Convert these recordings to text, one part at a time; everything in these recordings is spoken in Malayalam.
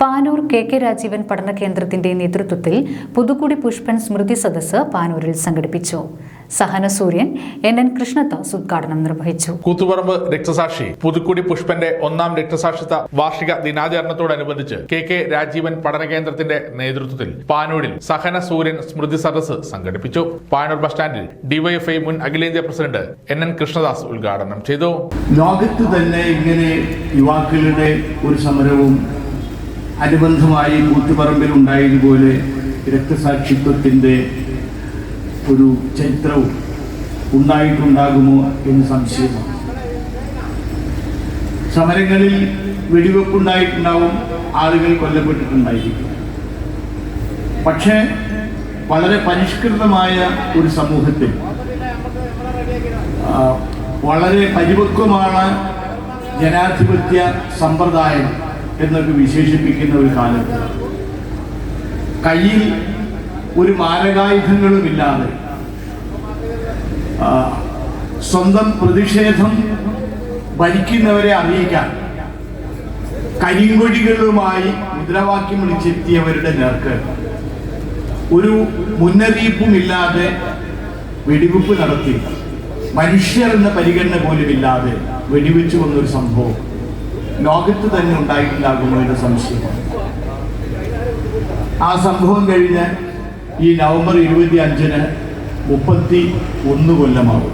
പാനൂർ കെ കെ രാജീവൻ പഠന കേന്ദ്രത്തിന്റെ നേതൃത്വത്തിൽ പുതുക്കുടി പുഷ്പൻ സ്മൃതി സദസ്സ് പാനൂരിൽ സംഘടിപ്പിച്ചു. സഹന സൂര്യൻ എൻ എൻ കൃഷ്ണദാസ് ഉദ്ഘാടനം നിർവഹിച്ചു. കൂത്തുപറമ്പ് രക്തസാക്ഷി പുതുക്കുടി പുഷ്പന്റെ ഒന്നാം രക്തസാക്ഷിത്വ വാർഷിക ദിനാചരണത്തോടനുബന്ധിച്ച് കെ കെ രാജീവൻ പഠന കേന്ദ്രത്തിന്റെ നേതൃത്വത്തിൽ പാനൂരിൽ സഹന സൂര്യൻ സ്മൃതി സദസ് സംഘടിപ്പിച്ചു. പാനൂർ ബസ് സ്റ്റാൻഡിൽ ഡിവൈഎഫ്ഐ മുൻ അഖിലേന്ത്യാ പ്രസിഡന്റ് എൻ എൻ കൃഷ്ണദാസ് ഉദ്ഘാടനം ചെയ്തു. ലോകത്ത് തന്നെ ഇങ്ങനെ യുവാക്കളുടെ ഒരു സമരവും അനുബന്ധമായി കൂത്തുപറമ്പിൽ ഉണ്ടായതുപോലെ രക്തസാക്ഷിത്വത്തിന്റെ ഒരു ചരിത്രവും ഉണ്ടായിട്ടുണ്ടാകുമോ എന്ന് സംശയമാണ്. സമരങ്ങളിൽ വെടിവെപ്പുണ്ടായിട്ടുണ്ടാവും ആളുകൾ കൊല്ലപ്പെട്ടിട്ടുണ്ടായിരിക്കും. പക്ഷേ വളരെ പരിഷ്കൃതമായ ഒരു സമൂഹത്തിൽ വളരെ പരിപക്വമാണ് ജനാധിപത്യ സമ്പ്രദായം എന്നൊക്കെ വിശേഷിപ്പിക്കുന്ന ഒരു കാലത്ത് കയ്യിൽ ഒരു മാരകായുധങ്ങളുമില്ലാതെ സ്വന്തം പ്രതിഷേധം ഭരിക്കുന്നവരെ അറിയിക്കാൻ കരിങ്കൊടികളുമായി മുദ്രാവാക്യം വിളിച്ചെത്തിയവരുടെ നേർക്ക് ഒരു മുന്നറിയിപ്പുമില്ലാതെ വെടിവെപ്പ് നടത്തി മനുഷ്യർ എന്ന പരിഗണന പോലുമില്ലാതെ വെടിവെച്ചു വന്നൊരു സംഭവം. ലോകത്ത് തന്നെ ഉണ്ടായിട്ടുണ്ടാകുമോ എന്ന സംശയമാണ് ആ സംഭവം കഴിഞ്ഞ് ഈ നവംബർ ഇരുപത്തി അഞ്ചിന് മുപ്പത്തി ഒന്ന് കൊല്ലമാകും.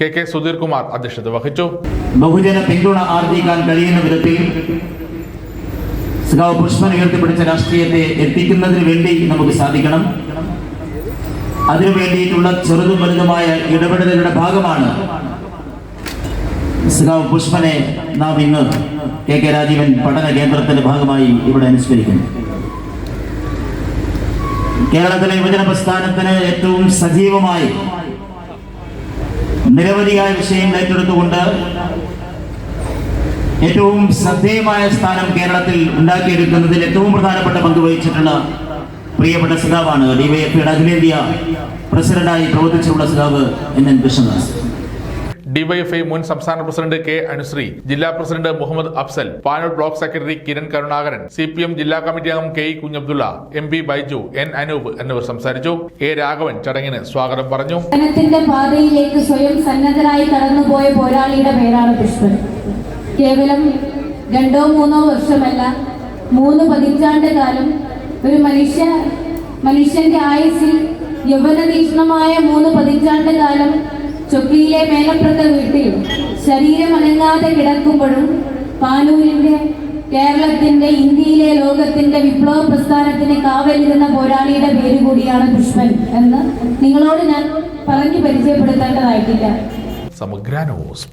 കെ കെ സുധീർ കുമാർ അധ്യക്ഷത വഹിച്ചു. ബഹുജന പിന്തുണ ആർജിക്കാൻ കഴിയുന്ന വിധത്തിൽ സഖാവ് പുഷ്പൻ ഉയർത്തിപ്പിടിച്ച രാഷ്ട്രീയത്തെ എത്തിക്കുന്നതിന് വേണ്ടി നമുക്ക് സാധിക്കണം. അതിനു വേണ്ടിയിട്ടുള്ള ചെറുതും വലുതുമായ ഇടപെടലുകളുടെ ഭാഗമാണ് സഖാവ് പുഷ്പനെ നാം ഇന്ന് കെ കെ രാജീവൻ പഠന കേന്ദ്രത്തിന്റെ ഭാഗമായി ഇവിടെ അനുസ്മരിക്കുന്നു. കേരളത്തിലെ യുവജന പ്രസ്ഥാനത്തിന് ഏറ്റവും സജീവമായി നിരവധിയായ വിഷയങ്ങൾ ഏറ്റെടുത്തുകൊണ്ട് ഏറ്റവും ശ്രദ്ധേയമായ സ്ഥാനം കേരളത്തിൽ ഉണ്ടാക്കിയെടുക്കുന്നതിൽ ഏറ്റവും പ്രധാനപ്പെട്ട പങ്ക് വഹിച്ചിട്ടുള്ള പ്രിയപ്പെട്ട സിതാവാണ് ഡി വൈ എഫ് അഖിലേന്ത്യാ പ്രസിഡന്റായി പ്രവർത്തിച്ചിട്ടുള്ള സിതാവ് എൻ എൻ കൃഷ്ണദാസ്. ഡിവൈഎഫ്ഐ മുൻ സംസ്ഥാന പ്രസിഡന്റ് കെ അനുശ്രീ ജില്ലാ president Muhammad Afsal Panoor block secretary Kiran Karunakaran C P M ജില്ലാ കമ്മിറ്റി അംഗം K E Kunjabdulla M P Baiju N Anoop എന്നിവർ സംസാരിച്ചു. എ രാഘവൻ ചടങ്ങിന് സ്വാഗതം പറഞ്ഞു. പാതയിലേക്ക് സ്വയം സന്നദ്ധരായി കടന്നുപോയ പോരാളിയുടെ പേരാണ് പുഷ്പൻ. കേവലം രണ്ടോ മൂന്നോ വർഷമല്ല മൂന്ന് പതിറ്റാണ്ട് കാലം ഒരു മനുഷ്യ മനുഷ്യന്റെ ആയുസിൽ യൗവന തീക്ഷണമായ മൂന്ന് പതിറ്റാണ്ട് കാലം ചൊക്കിയിലെ മേലപ്പുറത്തെ വീട്ടിൽ ശരീരം അനങ്ങാതെ കിടക്കുമ്പോഴും പാനൂരിന്റെ കേരളത്തിന്റെ ഇന്ത്യയിലെ ലോകത്തിന്റെ വിപ്ലവ പ്രസ്ഥാനത്തിന് കാവലിരുന്ന പോരാളിയുടെ പേര് കൂടിയാണ് പുഷ്പൻ എന്ന് നിങ്ങളോട് ഞാൻ പറഞ്ഞു പരിചയപ്പെടുത്തേണ്ടതായിട്ടില്ല. സമഗ്ര ന്യൂസ്